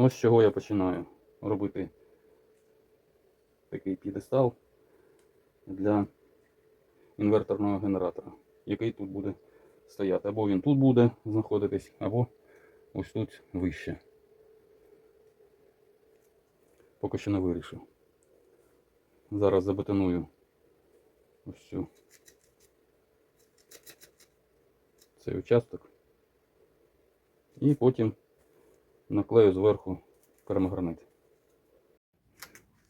Ось з чого я починаю робити такий підестал для інверторного генератора, який тут буде стояти. Або він тут буде знаходитись, або ось тут вище. Поки що не вирішив. Зараз забетоную ось цю цей участок. І потім наклею зверху керамогранит.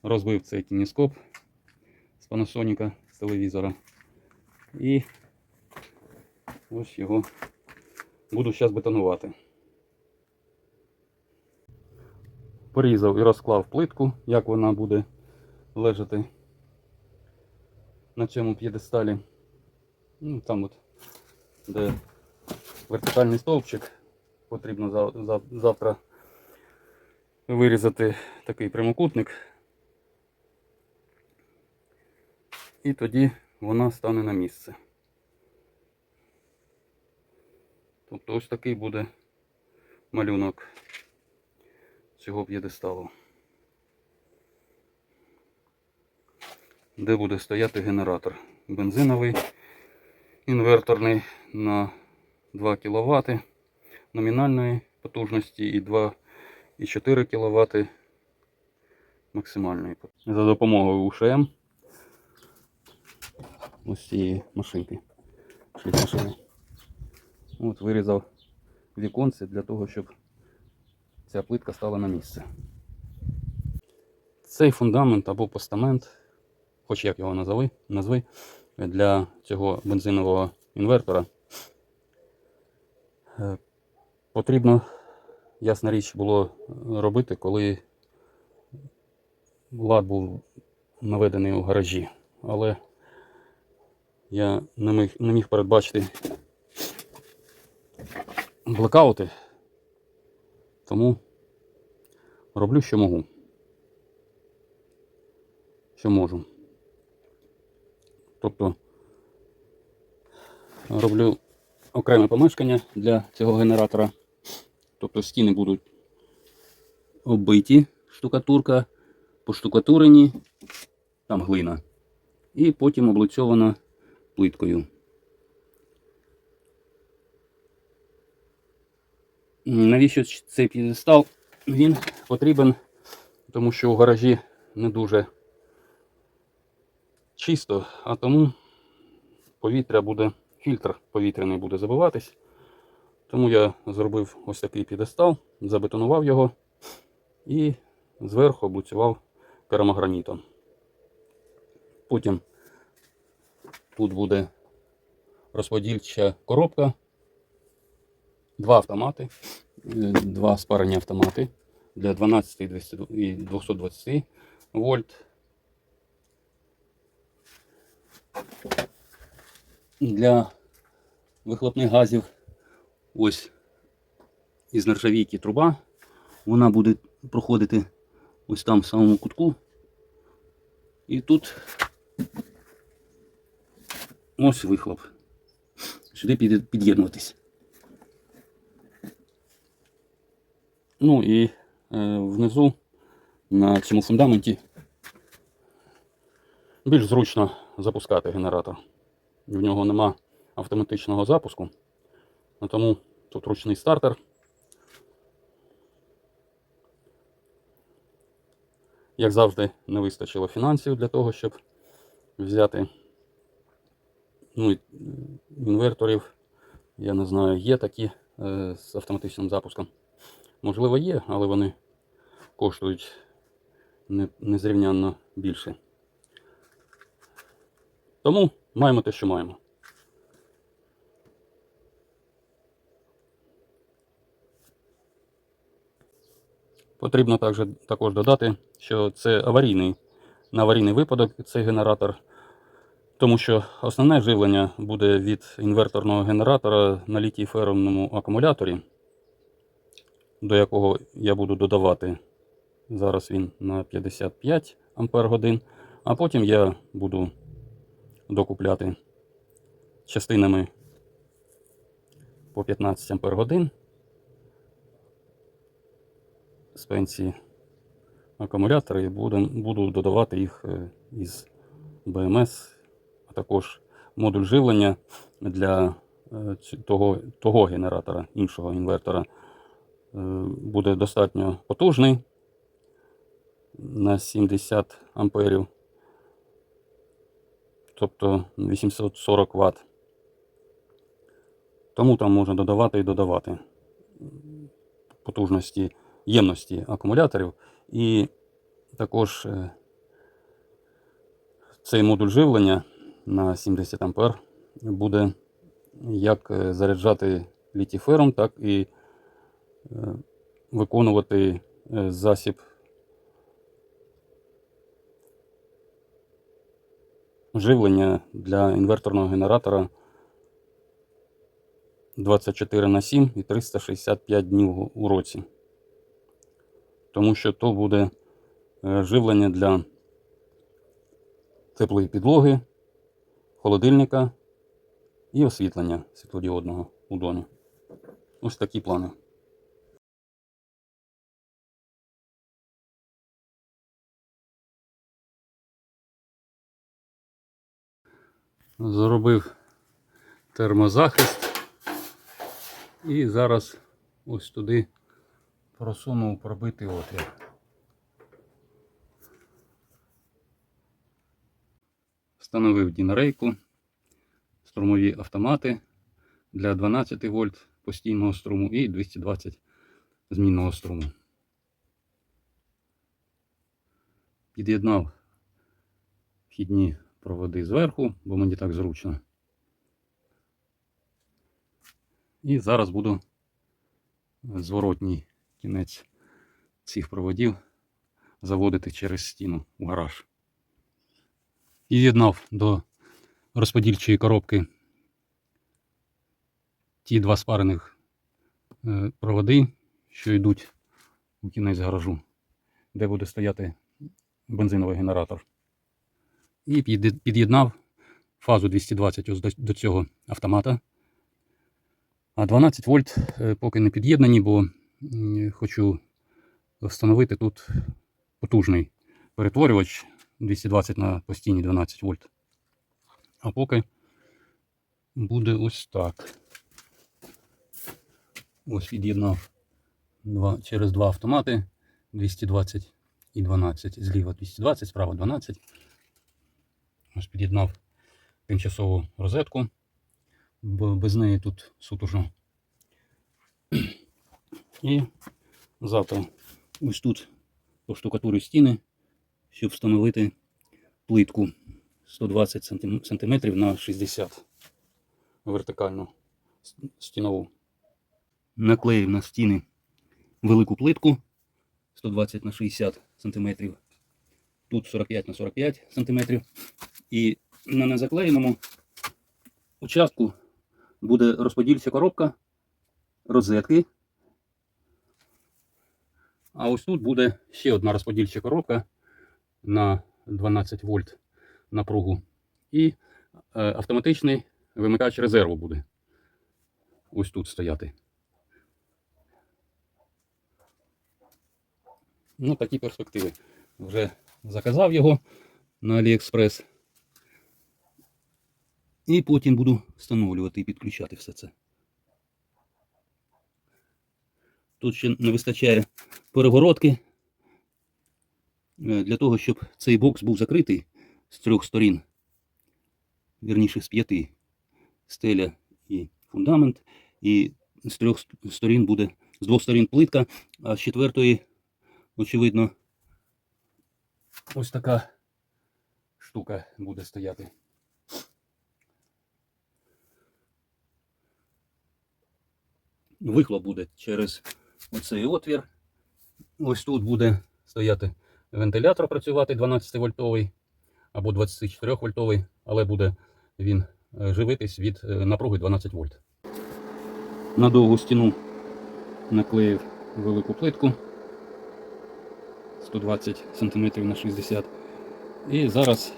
Розбив цей кініскоп з Panasonic з телевізора. І ось його буду зараз бетонувати. Порізав і розклав плитку, як вона буде лежати на цьому п'єдесталі. Ну, там от, де вертикальний стовпчик, потрібно зав- зав- завтра вирізати такий прямокутник. І тоді вона стане на місце. Тобто ось такий буде малюнок цього п'єдесталу. Де буде стояти генератор. Бензиновий, інверторний на 2 кВт номінальної потужності і 2,4 кВт максимальної. За допомогою УШМ ось цієї машинки. От вирізав віконце для того, щоб ця плитка стала на місце. Цей фундамент або постамент, хоч як його назви, назви для цього бензинового інвертора. Е, Потрібно, ясна річ, було робити, коли лад був наведений у гаражі. Але я не міг, не міг передбачити блекаути, тому роблю, що можу. Що можу. Тобто роблю окреме помешкання для цього генератора. Тобто стіни будуть оббиті, штукатурка, поштукатурені, там глина. І потім облицьована плиткою. Навіщо цей підстал? Він потрібен, тому що у гаражі не дуже чисто, а тому повітря буде, фільтр повітряний буде забиватись. Тому я зробив ось такий підестал, забетонував його і зверху облицював керамогранітом. Потім тут буде розподільча коробка, два автомати, е, два спарені автомати для 12 і 220 вольт. Для вихлопних газів ось із нержавійки труба. Вона буде проходити ось там в самому кутку. І тут ось вихлоп. Сюди піде- під'єднуватись. Ну і е, внизу на цьому фундаменті більш зручно запускати генератор. В нього нема автоматичного запуску, тому тут ручний стартер. Як завжди, не вистачило фінансів для того, щоб взяти ну, інверторів. Я не знаю, є такі е, з автоматичним запуском. Можливо, є, але вони коштують не, незрівнянно більше. Тому маємо те, що маємо. Потрібно також, також додати, що це аварійний, на аварійний випадок цей генератор, тому що основне живлення буде від інверторного генератора на літій ферромному акумуляторі, до якого я буду додавати. Зараз він на 55 Ампер годин, а потім я буду докупляти частинами по 15 Ампер годин з пенсії акумулятори і буду, додавати їх е, із БМС, а також модуль живлення для е, того, того генератора, іншого інвертора е, буде достатньо потужний на 70 амперів, тобто 840 Вт. Тому там можна додавати і додавати потужності ємності акумуляторів. І також е, цей модуль живлення на 70 А буде як е, заряджати літій-фером, так і е, виконувати засіб живлення для інверторного генератора 24 на 7 і 365 днів у році. Тому що то буде е, живлення для теплої підлоги, холодильника і освітлення світлодіодного у домі. Ось такі плани. Зробив термозахист і зараз ось туди просунув пробитий отвір. Встановив дінарейку, струмові автомати для 12 вольт постійного струму і 220 змінного струму. Під'єднав вхідні проводи зверху, бо мені так зручно. І зараз буду зворотній кінець цих проводів заводити через стіну у гараж. Під'єднав до розподільчої коробки ті два спарених е, проводи, що йдуть у кінець гаражу, де буде стояти бензиновий генератор. І під'єднав фазу 220 ось до, цього автомата. А 12 вольт е, поки не під'єднані, бо хочу встановити тут потужний перетворювач 220 на постійні 12 вольт. А поки буде ось так. Ось від'єднав через два автомати 220 і 12. Зліва 220, справа 12. Ось під'єднав тимчасову розетку, бо без неї тут сутужно. І завтра ось тут поштукатурю стіни, щоб встановити плитку 120 сантим- сантиметрів на 60 вертикальну стінову. Наклеїв на стіни велику плитку 120 на 60 сантиметрів. Тут 45 на 45 сантиметрів. І на незаклеєному участку буде розподільча коробка, розетки. А ось тут буде ще одна розподільча коробка на 12 вольт напругу. І е, автоматичний вимикач резерву буде ось тут стояти. Ну, такі перспективи. Вже заказав його на AliExpress. І потім буду встановлювати і підключати все це. Тут ще не вистачає перегородки е, для того, щоб цей бокс був закритий з трьох сторін, вірніше з п'яти. Стеля і фундамент. І з трьох сторін буде, з двох сторін плитка, а з четвертої, очевидно, ось така штука буде стояти. Вихлоп буде через оцей отвір. Ось тут буде стояти вентилятор працювати 12 вольтовий або 24 вольтовий, але буде він е, живитись від е, напруги 12 вольт. На довгу стіну наклеїв велику плитку 120 см на 60 І зараз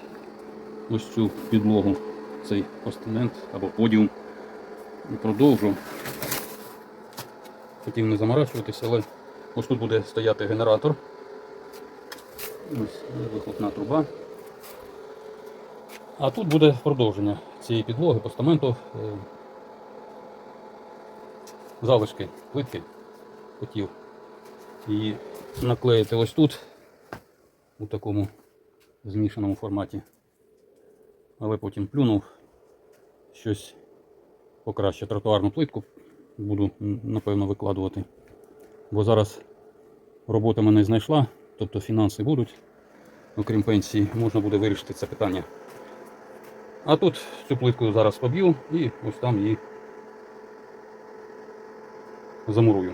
ось цю підлогу, цей постамент або подіум продовжу. Хотів не заморачуватися, але Ось тут буде стояти генератор. Ось вихлопна труба. А тут буде продовження цієї підлоги, постаменту, е, залишки, плитки хотів. І наклеїти ось тут, у такому змішаному форматі. Але потім плюнув щось покраще. Тротуарну плитку буду напевно викладувати. Бо зараз робота мене знайшла, тобто фінанси будуть, окрім пенсії, можна буде вирішити це питання. А тут цю плитку зараз поб'ю і ось там її замурую.